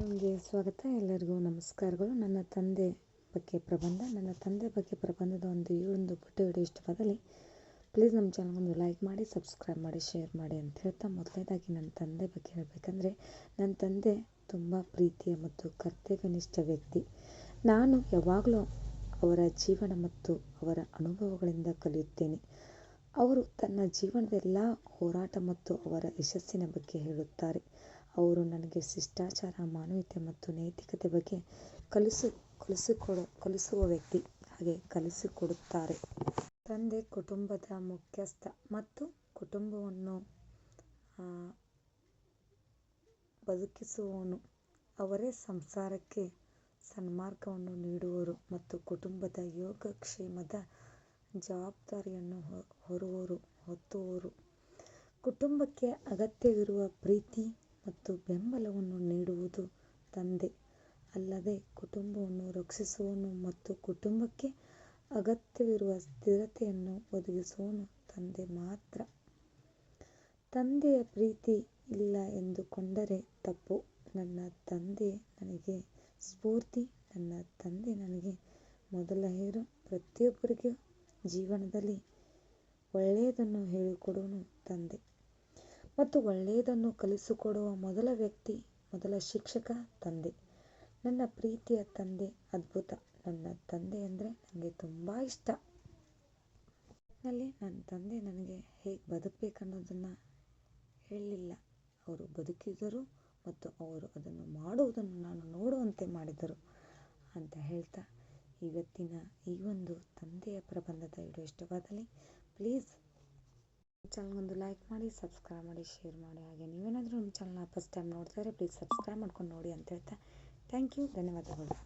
ಚಾನಲ್ಗೆ ಸ್ವಾಗತ, ಎಲ್ಲರಿಗೂ ನಮಸ್ಕಾರಗಳು. ನನ್ನ ತಂದೆ ಬಗ್ಗೆ ಪ್ರಬಂಧ, ನನ್ನ ತಂದೆ ಬಗ್ಗೆ ಪ್ರಬಂಧದ ಒಂದು ಈ ಒಂದು ಪುಟ್ಟ ವಿಡಿಯೋ ಇಷ್ಟವಾದಲ್ಲಿ ಪ್ಲೀಸ್ ನಮ್ಮ ಚಾನಲ್ಗೊಂದು ಲೈಕ್ ಮಾಡಿ ಸಬ್ಸ್ಕ್ರೈಬ್ ಮಾಡಿ ಶೇರ್ ಮಾಡಿ ಅಂತ ಹೇಳ್ತಾ ಮೊದಲನೇದಾಗಿ ನನ್ನ ತಂದೆ ಬಗ್ಗೆ ಹೇಳಬೇಕಂದ್ರೆ, ನನ್ನ ತಂದೆ ತುಂಬ ಪ್ರೀತಿಯ ಮತ್ತು ಕರ್ತವ್ಯನಿಷ್ಠ ವ್ಯಕ್ತಿ. ನಾನು ಯಾವಾಗಲೂ ಅವರ ಜೀವನ ಮತ್ತು ಅವರ ಅನುಭವಗಳಿಂದ ಕಲಿಯುತ್ತೇನೆ. ಅವರು ತನ್ನ ಜೀವನದೆಲ್ಲ ಹೋರಾಟ ಮತ್ತು ಅವರ ಯಶಸ್ಸಿನ ಬಗ್ಗೆ ಹೇಳುತ್ತಾರೆ. ಅವರು ನನಗೆ ಶಿಷ್ಟಾಚಾರ, ಮಾನವೀಯತೆ ಮತ್ತು ನೈತಿಕತೆ ಬಗ್ಗೆ ಕಲಿಸು, ಕಲಿಸಿಕೊಡೋ, ಕಲಿಸುವ ವ್ಯಕ್ತಿ ಹಾಗೆ ಕಲಿಸಿಕೊಡುತ್ತಾರೆ. ತಂದೆ ಕುಟುಂಬದ ಮುಖ್ಯಸ್ಥ ಮತ್ತು ಕುಟುಂಬವನ್ನು ಬದುಕಿಸುವವನು ಅವರೇ ಸಂಸಾರಕ್ಕೆ ಸನ್ಮಾರ್ಗವನ್ನು ನೀಡುವರು ಮತ್ತು ಕುಟುಂಬದ ಯೋಗಕ್ಷೇಮದ ಜವಾಬ್ದಾರಿಯನ್ನು ಹೊರುವರು, ಹೊತ್ತುವರು. ಕುಟುಂಬಕ್ಕೆ ಅಗತ್ಯವಿರುವ ಪ್ರೀತಿ ಮತ್ತು ಬೆಂಬಲವನ್ನು ನೀಡುವುದು ತಂದೆ. ಅಲ್ಲದೆ ಕುಟುಂಬವನ್ನು ರಕ್ಷಿಸುವವನು ಮತ್ತು ಕುಟುಂಬಕ್ಕೆ ಅಗತ್ಯವಿರುವ ಸ್ಥಿರತೆಯನ್ನು ಒದಗಿಸುವವನು ತಂದೆ ಮಾತ್ರ. ತಂದೆಯ ಪ್ರೀತಿ ಇಲ್ಲ ಎಂದುಕೊಂಡರೆ ತಪ್ಪು. ನನ್ನ ತಂದೆ ನನಗೆ ಸ್ಫೂರ್ತಿ, ನನ್ನ ತಂದೆ ನನಗೆ ಮೊದಲ ಹೀರೋ. ಪ್ರತಿಯೊಬ್ಬರಿಗೂ ಜೀವನದಲ್ಲಿ ಒಳ್ಳೆಯದನ್ನು ಹೇಳಿಕೊಡೋನು ತಂದೆ. ಮತ್ತು ಒಳ್ಳೆಯದನ್ನು ಕಲಿಸಿಕೊಡುವ ಮೊದಲ ವ್ಯಕ್ತಿ, ಮೊದಲ ಶಿಕ್ಷಕ, ತಂದೆ. ನನ್ನ ಪ್ರೀತಿಯ ತಂದೆ, ಅದ್ಭುತ. ನನ್ನ ತಂದೆ ಅಂದರೆ ನನಗೆ ತುಂಬ ಇಷ್ಟ. ನಲ್ಲಿ ನನ್ನ ತಂದೆ ನನಗೆ ಹೇಗೆ ಬದುಕಬೇಕನ್ನೋದನ್ನು ಹೇಳಲಿಲ್ಲ ಅವರು ಬದುಕಿದರು ಮತ್ತು ಅವರು ಅದನ್ನು ಮಾಡುವುದನ್ನು ನಾನು ನೋಡುವಂತೆ ಮಾಡಿದರು ಅಂತ ಹೇಳ್ತಾ, ಇವತ್ತಿನ ಈ ಒಂದು ತಂದೆಯ ಪ್ರಬಂಧದ ವಿಡಿಯೋ ಇಷ್ಟವಾದಲ್ಲಿ ಪ್ಲೀಸ್ ಚಾನಲ್ಗೊಂದು ಲೈಕ್ ಮಾಡಿ ಸಬ್ಸ್ಕ್ರೈಬ್ ಮಾಡಿ ಶೇರ್ ಮಾಡಿ. ಹಾಗೆ ನೀವೇನಾದರೂ ನಮ್ಮ ಚಾನಲ್ನ ಫಸ್ಟ್ ಟೈಮ್ ನೋಡ್ತಾ ಇದ್ದರೆ ಪ್ಲೀಸ್ ಸಬ್ಸ್ಕ್ರೈಬ್ ಮಾಡ್ಕೊಂಡು ನೋಡಿ ಅಂತ ಹೇಳ್ತಾ ಥ್ಯಾಂಕ್ ಯು ಧನ್ಯವಾದಗಳು.